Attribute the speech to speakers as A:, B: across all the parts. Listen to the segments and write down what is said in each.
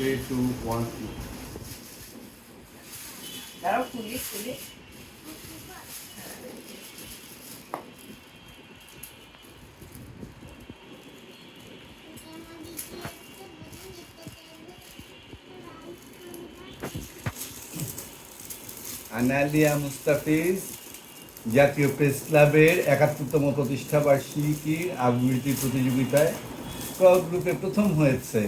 A: Three two one two
B: দাঁড়াও খুলি খুলি
A: আনালিয়া মুস্তাফিজ জাতীয় প্রেস ক্লাবের একাত্তরতম প্রতিষ্ঠা বার্ষিকীর আবৃত্তি প্রতিযোগিতায় ক গ্রুপে প্রথম হয়েছে।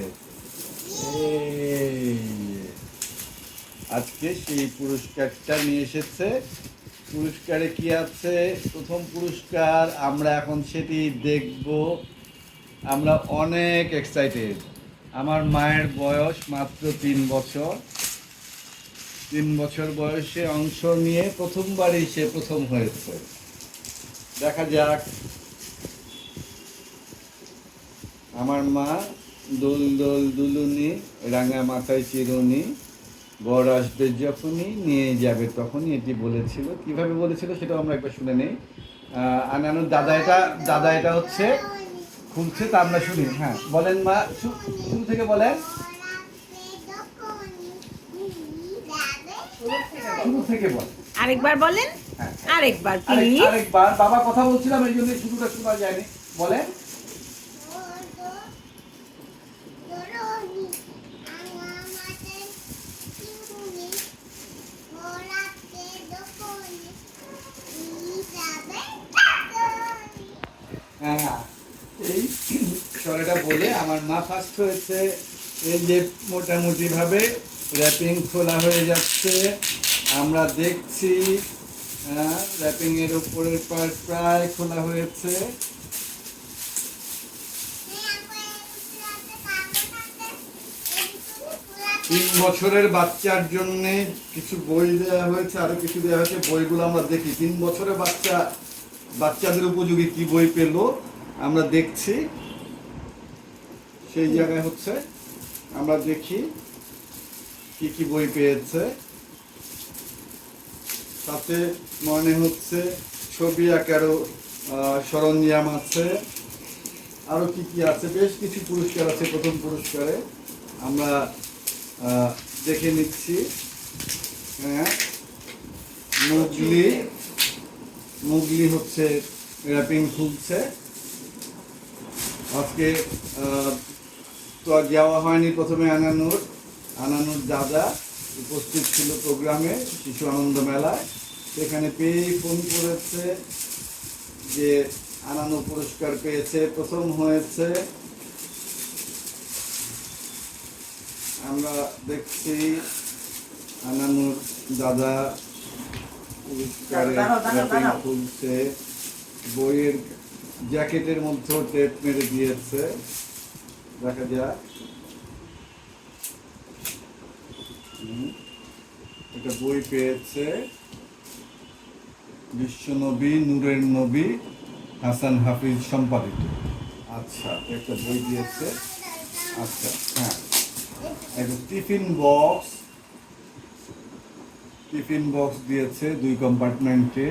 A: আজকে সেই পুরস্কারটা নিয়ে এসেছে। পুরস্কারে কি আছে? প্রথম পুরস্কার আমরা এখন সেটি দেখব। আমরা অনেক এক্সাইটেড আমার মায়ের বয়স মাত্র তিন বছর। তিন বছর বয়সে অংশ নিয়ে প্রথমবারই সে প্রথম হয়েছে। দেখা যাক। আমার মা দোল দোল দুলুনি রাঙা মাথায় চিরুনি বর আসবে যখনই নিয়ে যাবে তখনই এটি বলেছিল। কীভাবে বলেছিল সেটাও আমরা একবার শুনে নেই। আনানুর দাদা এটা দাদা এটা হচ্ছে খুলছে তা আমরা শুনি। হ্যাঁ বলেন মা শুরু থেকে বলেন। শুরু থেকে বল।
B: আরেকবার বলেন।
A: হ্যাঁ।
B: আরেকবার
A: আরেকবার। বাবা কথা বলছিলাম এই জন্য শুরুটা শোনা যায়নি। বলেন। হ্যাঁ এই স্বরটা বলে আমার মা ফার্স্ট হয়েছে। এই যে মোটামুটি ভাবে র্যাপিং খোলা হয়ে যাচ্ছে। আমরা দেখছি হ্যাঁ র্যাপিং এর উপরের পার্ট প্রায় খোলা হয়েছে। তিন বছরের বাচ্চার জন্য কিছু বই দেওয়া হয়েছে, আরও কিছু দেওয়া হয়েছে। বইগুলো আমরা দেখি। তিন বছরের বাচ্চা বাচ্চাদের উপযোগী কি বই পেল, আমরা দেখছি। সেই জায়গায় হচ্ছে, আমরা দেখি কি কি বই পেয়েছে। তাতে মনে হচ্ছে ছবি আঁকারও সরঞ্জাম আছে। আরও কি কি আছে? বেশ কিছু পুরস্কার আছে প্রথম পুরস্কারে। আমরা দেখে নিচ্ছি। হ্যাঁ। মুগলি মুগলি হচ্ছে র্যাপিং খুলছে। আজকে তো যাওয়া হয়নি প্রথমে আনানুর। আনানুর দাদা উপস্থিত ছিল প্রোগ্রামে, শিশু আনন্দ মেলায়। সেখানে পেয়েই ফোন করেছে যে আনানু পুরস্কার পেয়েছে, প্রথম হয়েছে। আমরা দেখছি আনানুর দাদা খুলছে। বইয়ের জ্যাকেটের মধ্যেও টেপ মেরে দিয়েছে। দেখা যাক। একটা বই পেয়েছে। বিশ্বনবী নূরের নবী হাসান হাফিজ সম্পাদিত। আচ্ছা একটা বই দিয়েছে। আচ্ছা হ্যাঁ। একটা টিফিন বক্স। টিফিন বক্স দিয়েছে দুই কম্পার্টমেন্টে।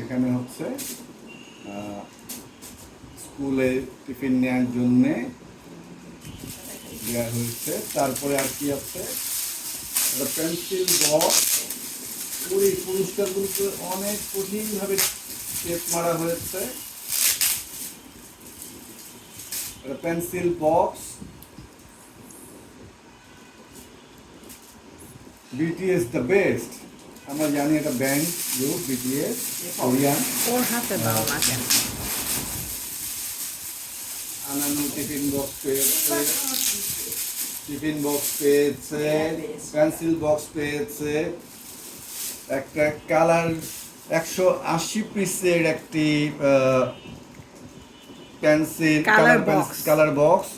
A: এখানে হচ্ছে স্কুলে টিফিন নেওয়ার জন্যে দেওয়া হয়েছে। তারপরে আর কি আছে? পেন্সিল বক্স পুরো পুরস্কারগুলোকে অনেক কঠিনভাবে টেপ মারা হয়েছে। Pencil box BTS the best আমরা জানি এটা ব্যান্ড গ্রুপ বিটিএস কোরিয়ান।
B: ওর হাতে দাও না কেন
A: আনানু টিফিন বক্স পেয়েছে। টিফিন বক্স পেয়েছে। পেন্সিল বক্স পেয়েছে। একটা কালার একশো আশি পিসের একটি pencil colour
B: box.
A: Colour box.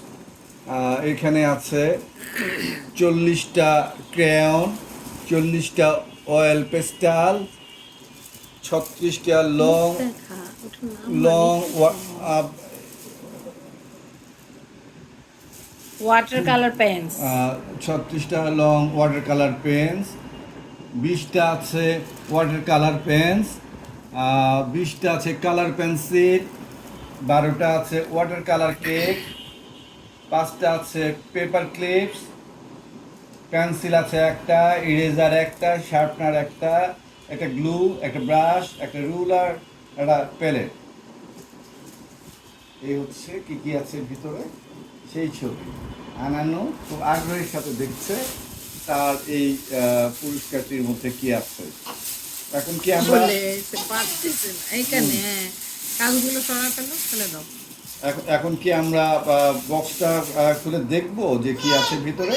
A: এখানে আছে চল্লিশটা ক্রেয়ন। চল্লিশটা অয়েল পেস্টাল ছত্রিশটা long long
B: water colour pens
A: ছত্রিশটা লং ওয়াটার কালার পেন্স বিশটা আছে ওয়াটার কালার পেন্স বিশটা আছে কালার পেন্সিল বারোটা আছে ওয়াটার কালার কেক পাঁচটা আছে পেপার ক্লিপস পেন্সিল আছে একটা ইরেজার একটা শার্পনার একটা একটা গ্লু একটা ব্রাশ একটা রুলার একটা প্যালেট। এই হচ্ছে কি কি আছে ভিতরে? সেই ছবি। আনানো খুব আগ্রহের সাথে দেখছে তার এই পুরস্কারটির মধ্যে কি আছে। এখন কি আমরা
B: এইখানে হ্যাঁ কাগজগুলো সরা ফেলো ফেলে দাও।
A: এখন এখন কি আমরা বক্সটা খুলে দেখব যে কি আছে ভিতরে?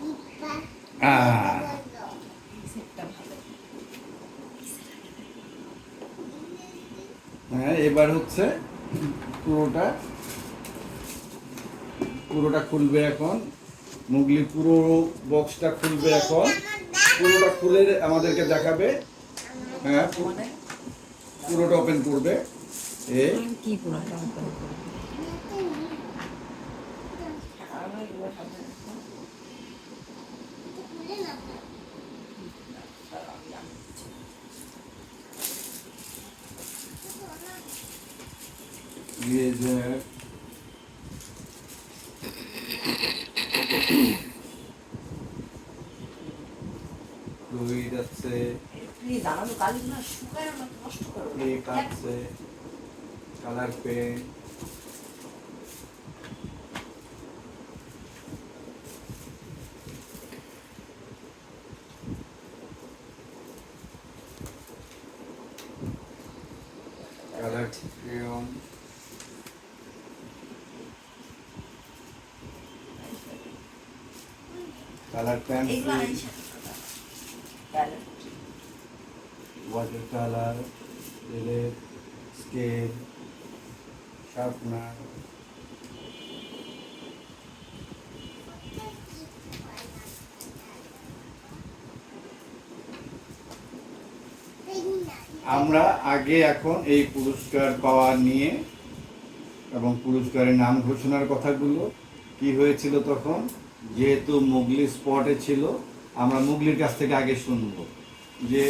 C: দিকটা
A: আহ। হ্যাঁ এবার হচ্ছে পুরোটা পুরোটা খুলবে এখন। মুগলি পুরো বক্সটা খুলবে এখন। পুরোটা খুলে আমাদেরকে দেখাবে। হ্যাঁ পুরোটা ওপেন করবে। এই
B: কি পুরো
A: গিয়েজার ফ্লুইড আছে
B: কালিগুলো শুকায় না নষ্ট করো।
A: আছে কালার পেন। কালার
B: এগুলো
A: পেন্সিল
B: আইসা তাহলে
A: water colour red scale sharpener আমরা আগে এখন এই পুরস্কার পাওয়া নিয়ে এবং পুরস্কারের নাম ঘোষণার কথাগুলো কি হয়েছিল তখন যেহেতু মুগলি স্পটে ছিল আমরা মুগলির কাছ থেকে আগে শুনব যে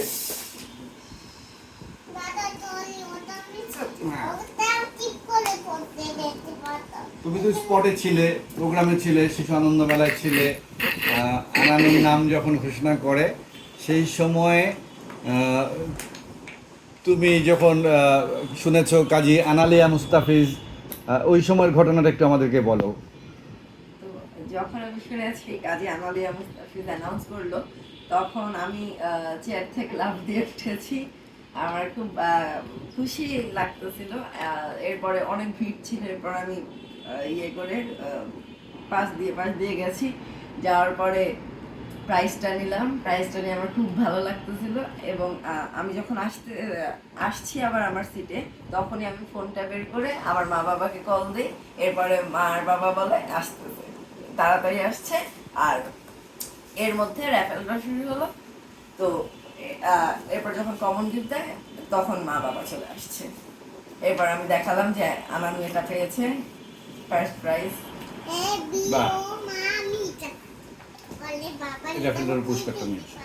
A: তুমি তো স্পটে ছিলে প্রোগ্রামে ছিলে শিশু আনন্দ মেলায় ছিলে আহ, আনানুর নাম যখন ঘোষণা করে সেই সময়ে তুমি যখন শুনেছ কাজী আনালিয়া মুস্তাফিজ ওই সময়ের ঘটনাটা একটু আমাদেরকে বলো।
D: যখন আমি শুনেছি কাজী আনালিয়া মুস্তাফিজ অ্যানাউন্স করল, তখন আমি চেয়ার থেকে লাফ দিয়ে উঠেছি। আমার খুব খুশি লাগতেছিল। এরপরে অনেক ভিড় ছিল, এরপর আমি ইয়ে করে পাশ দিয়ে পাশ দিয়ে গেছি। যাওয়ার পরে প্রাইসটা নিলাম। প্রাইসটা নিয়ে আমার খুব ভালো লাগতেছিল এবং আমি যখন আসতে আসছি আবার আমার সিটে তখনই আমি ফোনটা বের করে আমার মা বাবাকে কল দিই এরপরে মা আর বাবা বলে আসতেছে। তাড়াতাড়ি আসছে আর এর মধ্যে র্যাপেলটা শুরু হলো। তো এরপর যখন কমন গিফট দেয় তখন মা বাবা চলে আসছে। এরপর আমি দেখালাম যে আনানু এটা পেয়েছে ফার্স্ট প্রাইজ
A: ফেলুদার পুরস্কারটা নিয়ে এসো।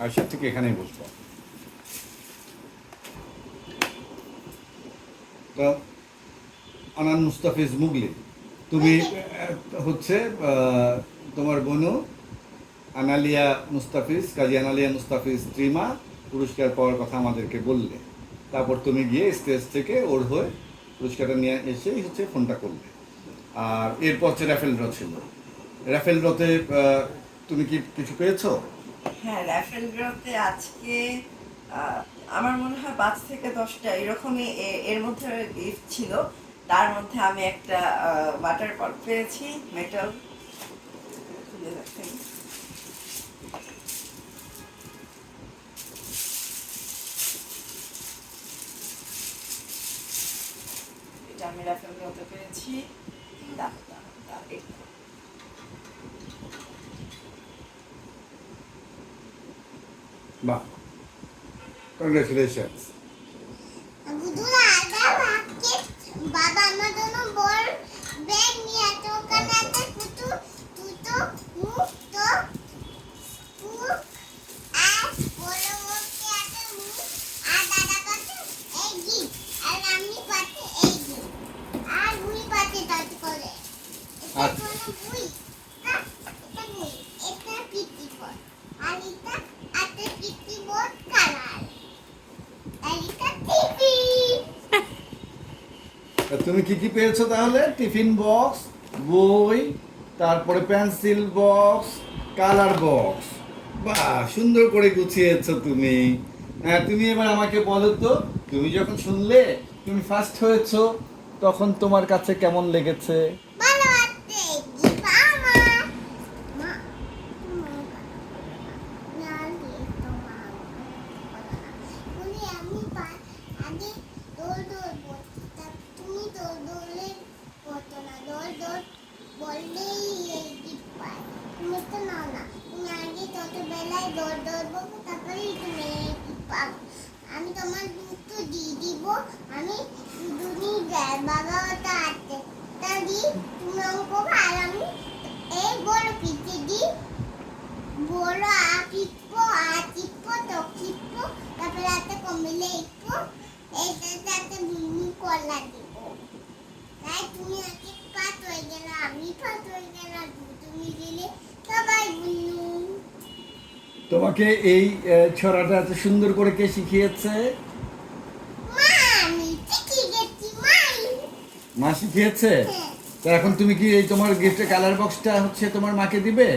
A: আর সব থেকে এখানেই বসবো। তো আনান মুস্তাফিজ মুগলি তুমি হচ্ছে তোমার বোনু আনালিয়া মুস্তাফিজ কাজী আনালিয়া মুস্তাফিজ ত্রিমা পুরস্কার পাওয়ার কথা আমাদেরকে বললে। তারপর তুমি গিয়ে স্টেজ থেকে ওর হয়ে পুরস্কারটা নিয়ে এসে হচ্ছে ফোনটা করলে। আর এরপর হচ্ছে র্যাফেল ড্র ছিল। র্যাফেল ড্রতে তুমি কি কিছু পেয়েছ?
D: হ্যাঁ র্যাফেল ড্রতে আজকে আমার মনে হয় পাঁচ থেকে দশটা এরকমই এর মধ্যে গিফট ছিল। তার মধ্যে আমি একটা ওয়াটার পট পেয়েছি মেটাল এটা আমি র্যাফেল ড্রতে পেয়েছি দাঁড়াও, দাঁড়াও, দাঁড়াও, একটু।
A: বাহ। কংগ্রেচুলেশনস
C: বাবা আমার জন্য বড় ব্যাগ নিয়ে আছে ওখানে একটা কুতু তুতো মুখ তো মুখ আর বড় মুখে আছে মুখ আর দাদা পাশে এই গিফট আর আমি পাশে এই গিফট আর বুড়ি পাশে টাচ করে এটা
A: আচ্ছা।
C: কোনো বুড়ি না এটা বুড়ি এটা পিটি বল আর এটা আছে পিটি বল কালার আর এটা টিভি
A: তুমি কি কি পেয়েছ তাহলে? টিফিন বক্স, বই, তারপরে পেন্সিল বক্স, কালার বক্স। বা সুন্দর করে গুছিয়েছো তুমি। হ্যাঁ তুমি এবার আমাকে বলো তো, তুমি যখন শুনলে, তুমি ফার্স্ট হয়েছো, তখন তোমার কাছে কেমন লেগেছে
C: ভালো আছে দিবা আমার মা না দিয়ে তোমার বলি আমি পা- আগে দৌড় দৌড় বলছি তা তুমি দৌড় দৌড়লে করতো না দৌড় দৌড় বললেই এই দিক পায় তুমি তো নাও না তুমি আগে ছোটবেলায় দৌড় দৌড়বো তারপরেই তুমি এই দিক পাবো আমি তোমার দুটো দিয়ে দিব আমি দুনি যায় বাবা ওটা আছে তা দি তুমি অঙ্ক আর আমি এই বড় পিঠে দি বড় আ টিপো আ টিপো তো টিপো তারপরে একটা কমিলে ইপো এইটাতে একটা মিনি কলা দিব তাই তুমি আগে পাত হয়ে গেল আমি পাত হয়ে গেল তুমি গেলে সবাই বুঝলু
A: তোমাকে এই ছড়াটা এত সুন্দর করে কে শিখিয়েছে?
C: মা
A: শিখিয়েছে?
C: হ্যাঁ।
A: তা এখন তুমি কি এই তোমার গিফটের কালার বক্সটা হচ্ছে তোমার মাকে দিবে?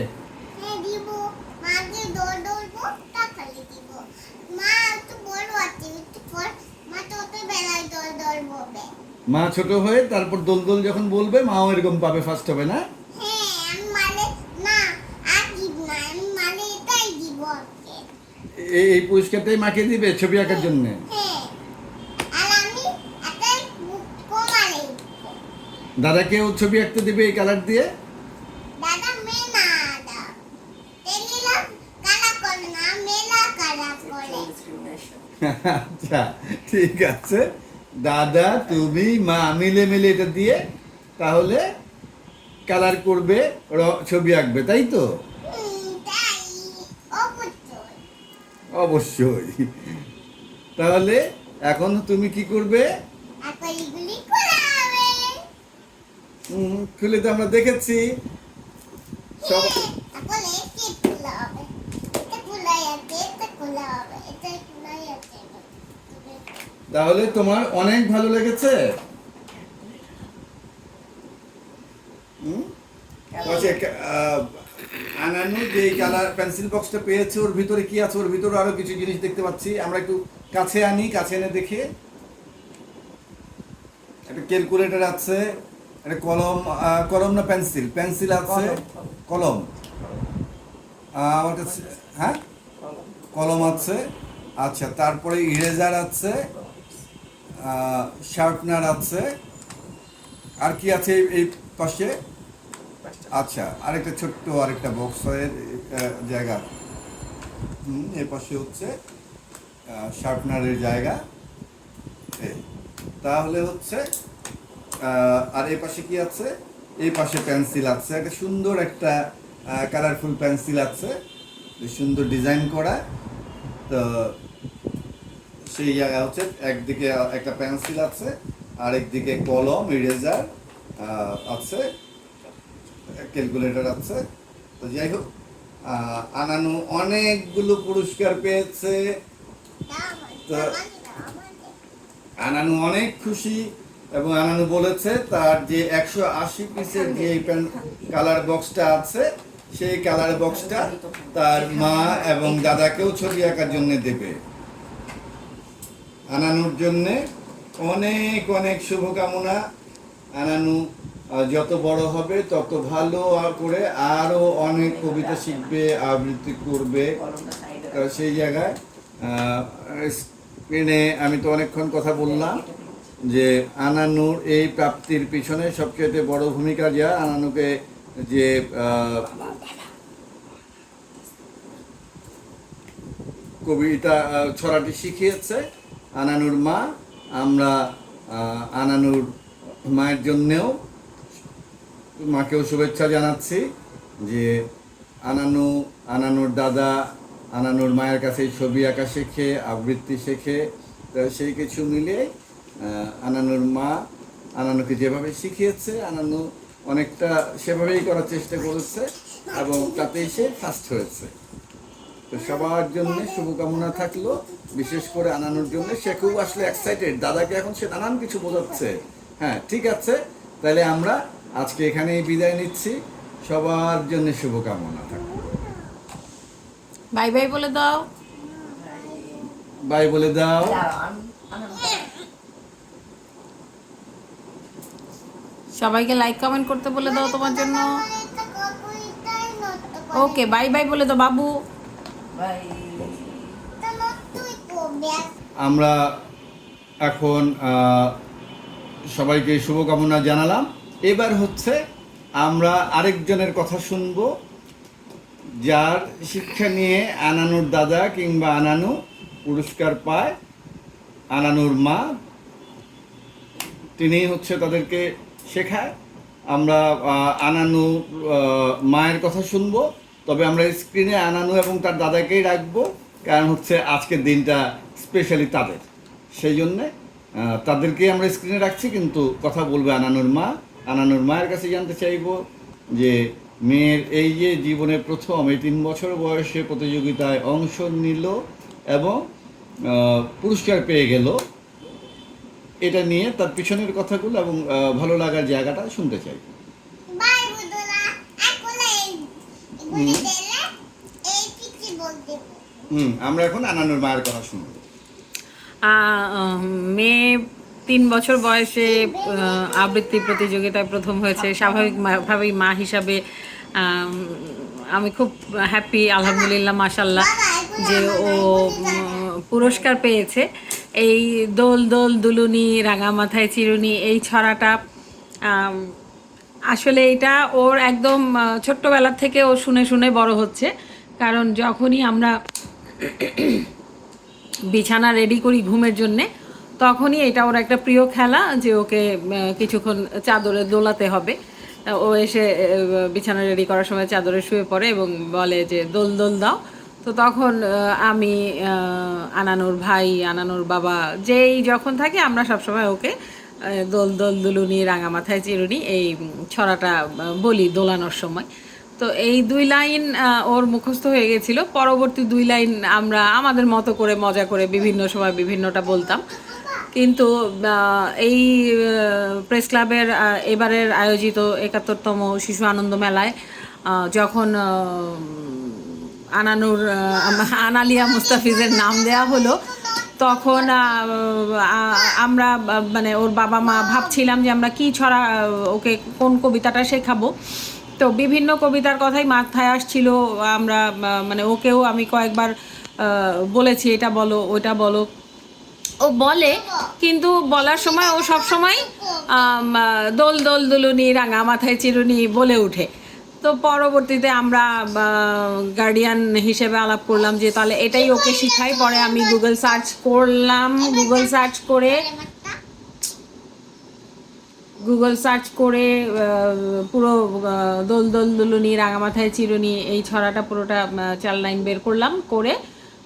C: মা
A: ছোট হয়ে তারপর দোল দোল যখন বলবে মাও এরকম পাবে ফার্স্ট হবে না
C: হ্যাঁ আমি মানে না আর দিব না আমি মানে এটাই দিব ওকে
A: এই পুরস্কারটাই মাকে দিবে ছবি আঁকার জন্য। দাদাকেও ছবি আঁকতে দিবে এই কালার দিয়ে. আচ্ছা ঠিক আছে। দাদা, তুমি, মা মিলে মিলে এটা দিয়ে তাহলে কালার করবে ছবি আঁকবে, তাই তো
C: হুম, তাই অবশ্যই
A: অবশ্যই। তাহলে এখন তুমি কি করবে? খুলে তো আমরা দেখেছি। সব
C: আছে
A: তাহলে তোমার অনেক ভালো লেগেছে। হুম? বলছে, আহ, আনানু যে কালার পেন্সিল বক্সটা পেয়েছে ওর ভিতরে কি আছে ওর ভিতরে আরও কিছু জিনিস দেখতে পাচ্ছি। আমরা একটু কাছে আনি কাছে এনে দেখে। একটা ক্যালকুলেটর আছে একটা কলম কলম না পেন্সিল পেন্সিল আছে
D: কলম,
A: আমার কাছে হ্যাঁ?
D: কলম।
A: আছে। আচ্ছা তারপরে ইরেজার আছে শার্পনার আছে। আর কি আছে এই পাশে? আচ্ছা আরেকটা ছোট্ট আরেকটা বক্সের জায়গা। হুম, এর পাশে হচ্ছে শার্পনারের জায়গা। তাহলে হচ্ছে আর এই পাশে কি আছে? এই পাশে পেন্সিল আছে। একটা সুন্দর একটা কালারফুল পেন্সিল আছে। সুন্দর ডিজাইন করা। তো সেই জায়গা হচ্ছে, একদিকে একটা পেন্সিল আছে, আরেকদিকে কলম ইরেজার আছে। ক্যালকুলেটর আছে। তো যাই হোক আনানু অনেকগুলো পুরস্কার পেয়েছে। তো- আনানু অনেক খুশি এবং আনানু বলেছে তার যে একশো আশি পিসের যে কালার বক্সটা আছে, সেই কালার বক্সটা তার মা এবং দাদাকেও ছবি আঁকার জন্য দেবে। আনানুর জন্যে অনেক অনেক শুভকামনা। আনানু যত বড় হবে, তত ভালো করে আরও অনেক কবিতা শিখবে, আবৃত্তি করবে। সেই জায়গায় স্ক্রিনে আমি তো অনেকক্ষণ কথা বললাম যে আনানুর এই প্রাপ্তির পিছনে সবচেয়ে বড় ভূমিকা যা। আনানুকে যে কবিতা ছড়াটি শিখিয়েছে আনানুর মা। আমরা আনানুর মায়ের জন্যেও মাকেও শুভেচ্ছা জানাচ্ছি যে আনানু, আনানুর দাদা, আনানুর মায়ের কাছে ছবি আঁকা শেখে, আবৃত্তি শেখে। সেই কিছু মিলে আনানুর মা আনানুকে যেভাবে শিখিয়েছে, আনানু অনেকটা সেভাবেই করার চেষ্টা করেছে এবং তাতে সে ফার্স্ট হয়েছে। তো সবার জন্য শুভকামনা থাকল, বিশেষ করে আনানোর জন্য। সে খুব আসলে এক্সাইটেড দাদাকে এখন সে নানান কিছু বোঝাচ্ছে। হ্যাঁ ঠিক আছে। তাহলে আমরা আজকে এখানেই বিদায় নিচ্ছি। সবার জন্য শুভকামনা থাকল
B: বাই বাই বলে দাও।
A: বাই বলে দাও।
B: সবাইকে লাইক কমেন্ট করতে বলে দাও তোমার জন্য। ওকে বাই বাই বলে দাও বাবু।
A: আমরা এখন সবাইকে শুভকামনা জানালাম। এবার হচ্ছে আমরা আরেকজনের কথা শুনব, যার শিক্ষা নিয়ে আনানুর দাদা কিংবা আনানু পুরস্কার পায়। আনানুর মা, তিনি হচ্ছে তাদেরকে শেখায়। আমরা আনানু মায়ের কথা শুনব, তবে আমরা স্ক্রিনে আনানু এবং তার দাদাকেই রাখব, কারণ হচ্ছে আজকের দিনটা স্পেশালি তাদের। সেই জন্যে তাদেরকেই আমরা স্ক্রিনে রাখছি, কিন্তু কথা বলবে আনানুর মা। আনানুর মায়ের কাছে জানতে চাইব যে মেয়ের এই যে জীবনের প্রথম এই তিন বছর বয়সে প্রতিযোগিতায় অংশ নিল এবং পুরস্কার পেয়ে গেল এটা নিয়ে তার পিছনের কথাগুলো এবং ভালো লাগার জায়গাটা শুনতে চাই। হুম। আমরা এখন আনানুর মায়ের কথা শুনব।
B: মেয়ে তিন বছর বয়সে আবৃত্তি প্রতিযোগিতায় প্রথম হয়েছে। স্বাভাবিকভাবেই মা হিসাবে, আমি খুব হ্যাপি আলহামদুলিল্লাহ মাসাল্লাহ যে ও পুরস্কার পেয়েছে। এই দোল দোল, দুলুনি রাঙা মাথায় চিরুনি, এই ছড়াটা আসলে এটা ওর একদম ছোট্টবেলার থেকে ও শুনে শুনে বড় হচ্ছে। কারণ যখনই আমরা বিছানা রেডি করি ঘুমের জন্যে তখনই এটা ওর একটা প্রিয় খেলা যে ওকে কিছুক্ষণ চাদরে দোলাতে হবে। ও এসে বিছানা রেডি করার সময় চাদরে শুয়ে পড়ে এবং বলে যে, দোল দোল দাও। তো তখন আমি আনানুর ভাই, আনানুর বাবা যেই যখন থাকে, আমরা সবসময় ওকে দোল দোল, দুলুনি রাঙা মাথায় চিরুনি এই ছড়াটা বলি দোলানোর সময়। তো এই দুই লাইন ওর মুখস্থ হয়ে গেছিল। পরবর্তী দুই লাইন আমরা আমাদের মতো করে, মজা করে বিভিন্ন সময় বিভিন্নটা বলতাম। কিন্তু এই প্রেস ক্লাবের এবারের আয়োজিত একাত্তরতম শিশু আনন্দ মেলায় যখন আনানুর আনালিয়া মুস্তাফিজের নাম দেয়া হলো, তখন আমরা মানে ওর বাবা মা ভাবছিলাম যে আমরা কি ছড়া ওকে কোন কবিতাটা শেখাবো। তো বিভিন্ন কবিতার কথাই মাথায় আসছিল, আমরা মানে ওকেও আমি কয়েকবার বলেছি, এটা বলো, ওইটা বলো। ও বলে, কিন্তু বলার সময় ও সব সময় দোল দোল দুলুনি, রাঙা মাথায় চিরুনি বলে ওঠে। তো পরবর্তীতে আমরা গার্ডিয়ান হিসেবে আলাপ করলাম যে তাহলে এটাই ওকে শিখাই। পরে আমি গুগল সার্চ করলাম। গুগল সার্চ করে গুগল সার্চ করে পুরো দোল দোল দুলুনি রাঙামাথায় চিরুনি, এই ছড়াটা পুরোটা চার লাইন বের করলাম। করে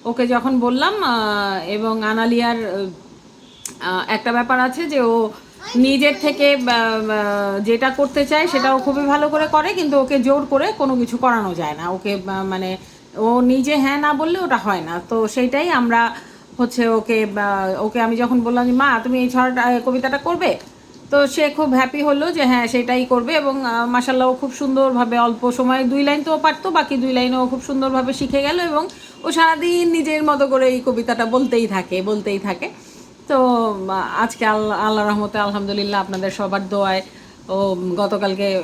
B: ওকে যখন বললাম এবং আনালিয়ার একটা ব্যাপার আছে যে ও নিজের থেকে যেটা করতে চায় সেটাও খুবই ভালো করে করে, কিন্তু ওকে জোর করে কোনো কিছু করানো যায় না। ওকে মানে ও নিজে হ্যাঁ না বললে ওটা হয় না। তো সেইটাই আমরা হচ্ছে ওকে ওকে আমি যখন বললাম যে, মা, তুমি এই ছড়াটা কবিতাটা করবে? তো সে খুব হ্যাপি হলো যে হ্যাঁ সেটাই করবে এবং মাসাল্লাহ ও খুব সুন্দরভাবে অল্প সময়ে দুই লাইন তো পারতো, বাকি দুই লাইনও খুব সুন্দরভাবে শিখে গেল এবং ও সারাদিন নিজের মতো করে এই কবিতাটা বলতেই থাকে বলতেই থাকে। তো আজকে আল্লাহ আল্লাহ রহমতে আলহামদুলিল্লাহ আপনাদের সবার দোয়ায় ও গতকালকে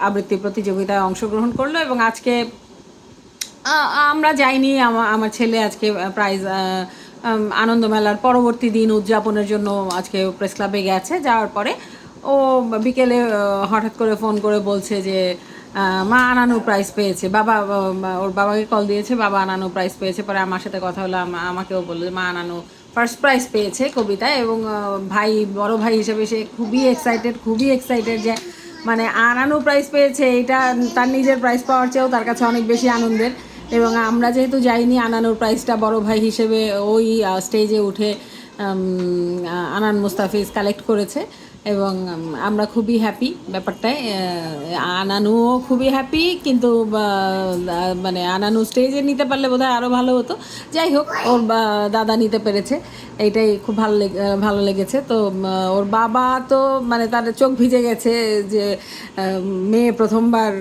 B: আবৃত্তি প্রতিযোগিতায় অংশগ্রহণ করল এবং আজকে আমরা যাইনি, আমা- আমার ছেলে আজকে প্রাইজ আনন্দ মেলার পরবর্তী দিন উদযাপনের জন্য আজকে প্রেস ক্লাবে গেছে। যাওয়ার পরে ও বিকেলে হঠাৎ করে ফোন করে বলছে যে মা আনানো প্রাইজ পেয়েছে। বাবা ওর বাবাকে কল দিয়েছে, বাবা আনানো প্রাইজ পেয়েছে। পরে আমার সাথে কথা হলো, আমা- আমাকেও বলল মা আনানো ফার্স্ট প্রাইজ পেয়েছে কবিতায় এবং ভাই, বড় ভাই হিসেবে সে খুবই এক্সাইটেড খুবই এক্সাইটেড যে মানে আনানো প্রাইজ পেয়েছে এটা তার নিজের প্রাইজ পাওয়ার চেয়েও তার কাছে অনেক বেশি আনন্দের। এবং আমরা যেহেতু যাইনি, আনানোর প্রাইজটা বড় ভাই হিসেবে ওই স্টেজে উঠে আনান মুস্তাফিজ কালেক্ট করেছে। এবং আমরা খুবই হ্যাপি ব্যাপারটায়। আনানুও খুবই হ্যাপি কিন্তু মানে আনানু স্টেজে নিতে পারলে বোধহয় আরও ভালো হতো। যাই হোক, ওর দাদা নিতে পেরেছে। এইটাই খুব ভালো লেগে- ভালো লেগেছে। তো ওর বাবা তো মানে তার চোখ ভিজে গেছে যে মেয়ে প্রথমবার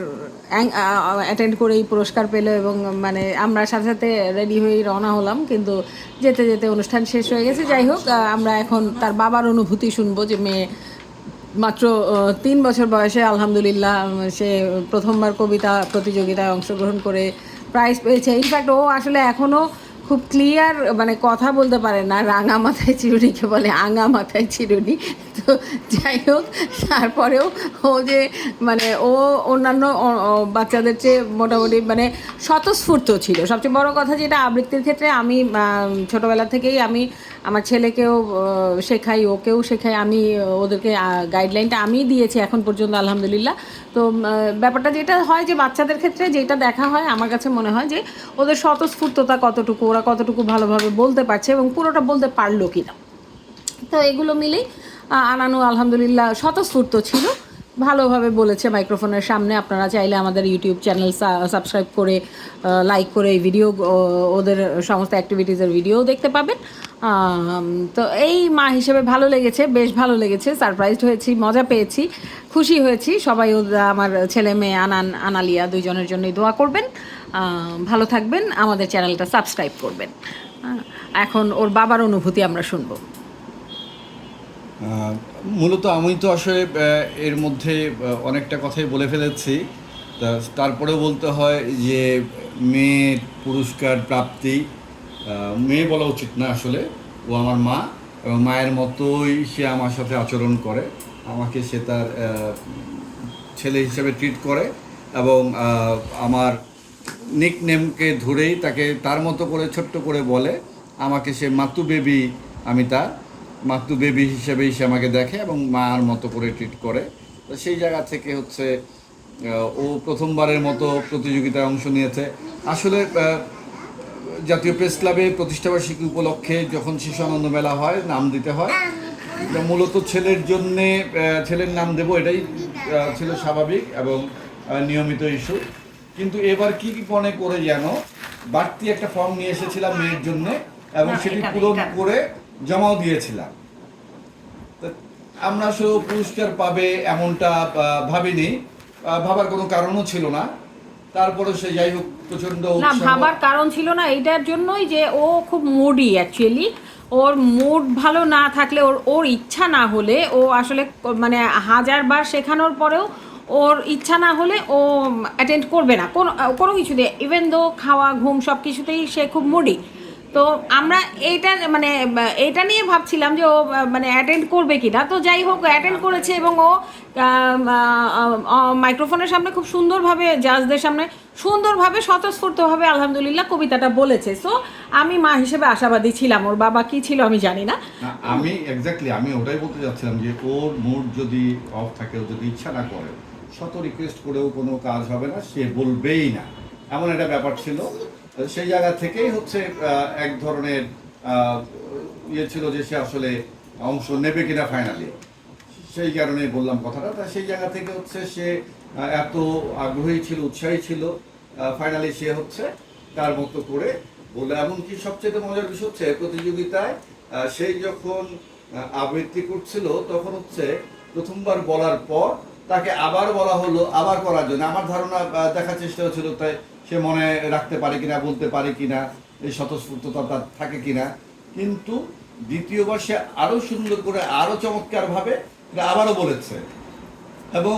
B: অ্যাটেন্ড করেই পুরস্কার পেল এবং মানে আমরা সাথে সাথে রেডি হয়েই রওনা হলাম। কিন্তু যেতে যেতে অনুষ্ঠান শেষ হয়ে গেছে। যাই হোক আমরা এখন তার বাবার অনুভূতি শুনব যে মেয়ে মাত্র তিন বছর বয়সে আলহামদুলিল্লাহ সে প্রথমবার কবিতা প্রতিযোগিতায় অংশগ্রহণ করে প্রাইজ পেয়েছে। ইনফ্যাক্ট ও আসলে এখনও খুব ক্লিয়ার মানে কথা বলতে পারে না রাঙা মাথায় চিরুনিকে বলে আঙা মাথায় চিরুনি। তো যাই হোক তারপরেও ও যে মানে ও অন্যান্য বাচ্চাদের চেয়ে মোটামুটি মানে স্বতঃস্ফূর্ত ছিল। সবচেয়ে বড় কথা যেটা আবৃত্তির ক্ষেত্রে আম, ছোটবেলা থেকেই আমি আমার ছেলেকেও শেখাই, ওকেও শেখাই। আমি ওদেরকে গাইডলাইনটা আমি দিয়েছি এখন পর্যন্ত, আলহামদুলিল্লাহ। তো ব্যাপারটা যেটা হয় যে, বাচ্চাদের ক্ষেত্রে যেটা দেখা হয়, আমার কাছে মনে হয় যে, ওদের স্বতঃস্ফূর্ততা কতটুকু, ওরা কতটুকু ভালোভাবে বলতে পারছে এবং পুরোটা বলতে পারল কিনা। তো, এগুলো মিলেই আনানো আলহামদুলিল্লাহ স্বতঃস্ফূর্ত ছিল। ভালোভাবে বলেছে মাইক্রোফোনের সামনে। আপনারা চাইলে আমাদের ইউটিউব চ্যানেল সাবস্ক্রাইব করে লাইক করে এই ভিডিও ওদের সমস্ত অ্যাক্টিভিটিসের ভিডিও দেখতে পাবেন। তো এই মা হিসেবে ভালো লেগেছে, বেশ ভালো লেগেছে। সারপ্রাইজড হয়েছি, মজা পেয়েছি, খুশি হয়েছি। সবাই আমার ছেলে মেয়ে আনান, আনালিয়া দুইজনের জন্যই দোয়া করবেন। ভালো থাকবেন, আমাদের চ্যানেলটা সাবস্ক্রাইব করবেন। এখন ওর বাবার অনুভূতি আমরা শুনব।
A: মূলত আমি তো আসলে এর মধ্যে অনেকটা কথাই বলে ফেলেছি। তা, তারপরেও বলতে হয় যে, মেয়ে পুরস্কার প্রাপ্তি মেয়ে বলা উচিত না আসলে। ও আমার মা এবং মায়ের মতোই সে আমার সাথে আচরণ করে। আমাকে সে তার ছেলে হিসেবে ট্রিট করে এবং আমার নিক নেমকে ধরেই তাকে তার মতো করে, ছোট্ট করে বলে, আমাকে সে মাতু বেবি আমি তার মাতু বেবি হিসেবেই সে আমাকে দেখে এবং মার মতো করে ট্রিট করে। তো সেই জায়গা থেকে হচ্ছে ও প্রথমবারের মতো প্রতিযোগিতায় অংশ নিয়েছে। আসলে জাতীয় প্রেস ক্লাবে প্রতিষ্ঠাবার্ষিকী উপলক্ষে যখন শিশু আনন্দ মেলা হয় নাম দিতে হয়। মূলত ছেলের জন্যে ছেলের নাম দেবো এটাই ছিল স্বাভাবিক এবং নিয়মিত ইস্যু। কিন্তু এবার কি কি মনে করে যেন বাড়তি একটা ফর্ম নিয়ে এসেছিলাম মেয়ের জন্য এবং সেটি পূরণ করে জমাও দিয়েছিলাম। আমরা ও পুরস্কার পাবে এমনটা ভাবিনি। ভাবার কোনো কারণও ছিল না। তারপরে সে যাই হোক প্রচণ্ড
B: না ভাবার কারণ ছিল না এইটার জন্যই যে ও খুব মুডি অ্যাকচুয়ালি ওর মুড ভালো না থাকলে ওর ওর ইচ্ছা না হলে ও আসলে মানে হাজারবার শেখানোর পরেও ওর ইচ্ছা না হলে ও অ্যাটেন্ড করবে না। কোনো কোনো কিছুতে ইভেন দো খাওয়া ঘুম সব কিছুতেই সে খুব মুডি তো আমরা এইটা মানে এইটা নিয়ে ভাবছিলাম যে ও মানে অ্যাটেন্ড করবে কি না তো যাই হোক অ্যাটেন্ড করেছে এবং ও মাইক্রোফোনের সামনে খুব সুন্দরভাবে জাজদের সামনে সুন্দরভাবে স্বতঃস্ফূর্তভাবে আলহামদুলিল্লাহ কবিতাটা বলেছে। সো আমি মা হিসেবে আশাবাদী ছিলাম। ওর বাবা কি ছিল আমি জানি না।
A: আমি এক্স্যাক্টলি আমি ওটাই বলতে যাচ্ছিলাম যে ওর মুড যদি অফ থাকে, ও যদি ইচ্ছা না করে, শত রিকোয়েস্ট করেও কোনো কাজ হবে না, সে বলবেই না। এমন একটা ব্যাপার ছিল। সেই জায়গা থেকেই হচ্ছে এক ধরনের ইয়ে ছিল যে সে আসলে অংশ নেবে কিনা ফাইনালি সেই কারণে বললাম কথাটা। তা সেই জায়গা থেকে হচ্ছে সে এত আগ্রহী ছিল, উৎসাহী ছিল ফাইনালি সে হচ্ছে তার মতো করে বলে এমনকি সবচেয়ে মজার বিষয় হচ্ছে প্রতিযোগিতায় সেই যখন আবৃত্তি করছিল, তখন হচ্ছে প্রথমবার বলার পর তাকে আবার বলা হলো, আবার করার জন্য। আমার ধারণা দেখার চেষ্টা হচ্ছিল তাই সে মনে রাখতে পারে কিনা বলতে পারে কিনা এই স্বতঃস্ফূর্ততা তার থাকে কিনা। কিন্তু দ্বিতীয়বার সে আরও সুন্দর করে আরও চমৎকার ভাবে আবারও বলেছে। এবং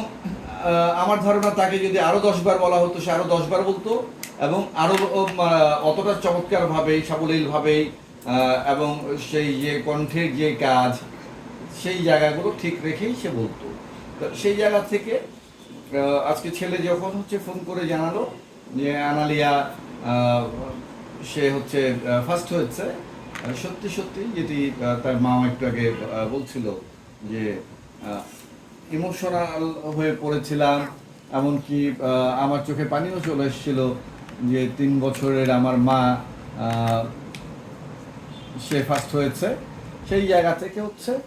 A: আমার ধারণা তাকে যদি আরও দশবার বলা হতো সে আরও দশবার বলতো এবং আরও উম, আহ, অতটা চমৎকার ভাবে সাবলীল ভাবে এবং সেই যে কণ্ঠের যে কাজ সেই জায়গাগুলো ঠিক রেখেই সে বলতো। সেই জায়গা থেকে আজকে ছেলে যখন হচ্ছে ফোন করে জানালো আনালিয়া সে হচ্ছে ফার্স্ট হয়েছে। সত্যি সত্যি যেটি তার মা একটু আগে বলছিল যে ইমোশনাল হয়ে পড়েছিলাম এমনকি আমার চোখে পানিও চলে এসেছিল যে তিন বছরের আমার মা সে ফার্স্ট হয়েছে। সেই জায়গা থেকে হচ্ছে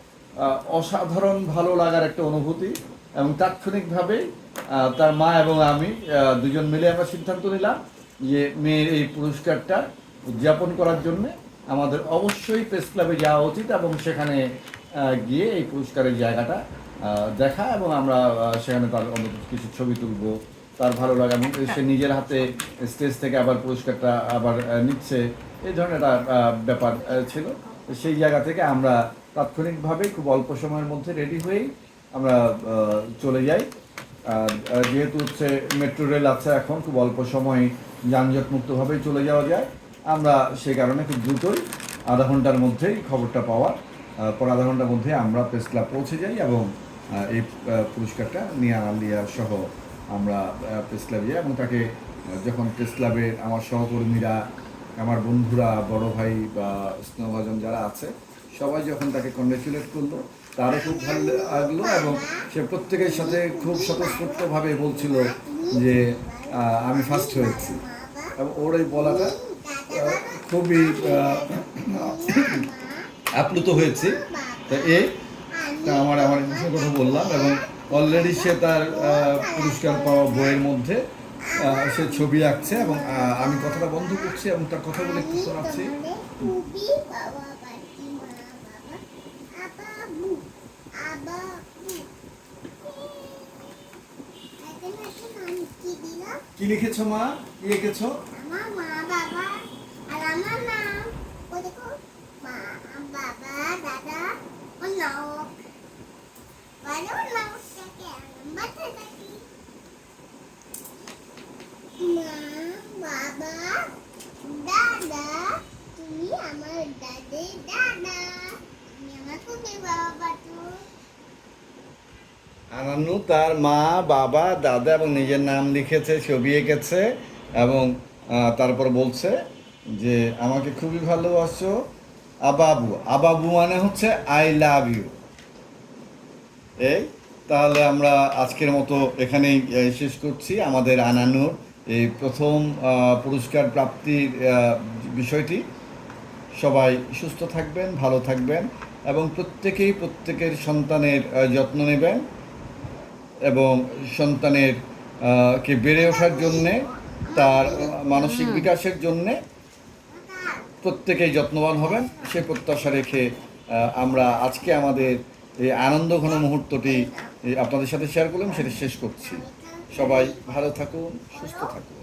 A: অসাধারণ ভালো লাগার একটা অনুভূতি এবং তাৎক্ষণিকভাবে আহ, তার মা এবং আমি দুজন মিলে আমরা সিদ্ধান্ত নিলাম যে মেয়ের এই পুরস্কারটা উদযাপন করার জন্য আমাদের অবশ্যই প্রেস ক্লাবে যাওয়া উচিত এবং সেখানে গিয়ে এই পুরস্কারের জায়গাটা দেখা এবং আমরা সেখানে তার অন্তত কিছু ছবি তুলবো। তার ভালো লাগা এবং সে নিজের হাতে স্টেজ থেকে আবার পুরস্কারটা আবার নিচ্ছে। এই ধরনের একটা ব্যাপার ছিল। সেই জায়গা থেকে আমরা তাৎক্ষণিকভাবে খুব অল্প সময়ের মধ্যে রেডি হয়েই আমরা চলে যাই। যেহেতু হচ্ছে মেট্রো রেল আছে এখন, খুব অল্প সময় যানজট মুক্তভাবেই চলে যাওয়া যায়। আমরা সে কারণে খুব দ্রুতই আধা ঘণ্টার মধ্যেই খবরটা পাওয়ার পর আধা ঘণ্টার মধ্যে আমরা প্রেস ক্লাব পৌঁছে যাই এবং এই পুরস্কারটা নিয়ে আলিয়া সহ আমরা প্রেস ক্লাবে যাই এবং তাকে যখন প্রেস ক্লাবের আমার সহকর্মীরা, আমার বন্ধুরা, বড় ভাই বা স্নেহভাজন যারা আছে, সবাই যখন তাকে কংগ্রেচুলেট করল তারও খুব ভালো লাগল এবং সে প্রত্যেকের সাথে খুব স্বতঃস্ফূর্তভাবে বলছিল যে আমি ফার্স্ট হয়েছি। এবং ওর এই বলাটা খুবই আপ্লুত হয়েছি। তো তা আমার আমার ইমোশনের কথা বললাম এবং অলরেডি সে তার পুরস্কার পাওয়া বইয়ের মধ্যে সে ছবি আঁকছে এবং আমি কথাটা বন্ধ করছি এবং তার কথাগুলো একটু শোনাচ্ছি
C: খুবই বাবা বাটি মা বাবা আবাবু আবাবু এখন একটা নাম কি দিলাম
A: কি লিখেছো মা? কি লিখেছো?
C: মা, বাবা মা, বাবা, দাদা ও দেখি মা, বাবা, দাদা, তুমি আমার দাদি, দাদা তুমি আমার খুবই বাবা বাটু
A: আনান্নু তার মা, বাবা, দাদা এবং নিজের নাম লিখেছে, ছবি এঁকেছে এবং তারপর বলছে যে, আমাকে খুবই ভালোবাসো। আবাবু আবাবু মানে হচ্ছে, আই লাভ ইউ। এই, তাহলে আমরা আজকের মতো এখানেই শেষ করছি। আমাদের আনান্নুর এই প্রথম পুরস্কার প্রাপ্তির বিষয়টি। সবাই সুস্থ থাকবেন, ভালো থাকবেন এবং প্রত্যেকেই প্রত্যেকের সন্তানের যত্ন নেবেন। এবং সন্তানের কে বেড়ে ওঠার জন্যে তার মানসিক বিকাশের জন্যে প্রত্যেকেই যত্নবান হবেন। সে প্রত্যাশা রেখে আমরা আজকে আমাদের এই আনন্দ ঘন মুহূর্তটি আপনাদের সাথে শেয়ার করলাম সেটা শেষ করছি। সবাই ভালো থাকুন সুস্থ থাকুন।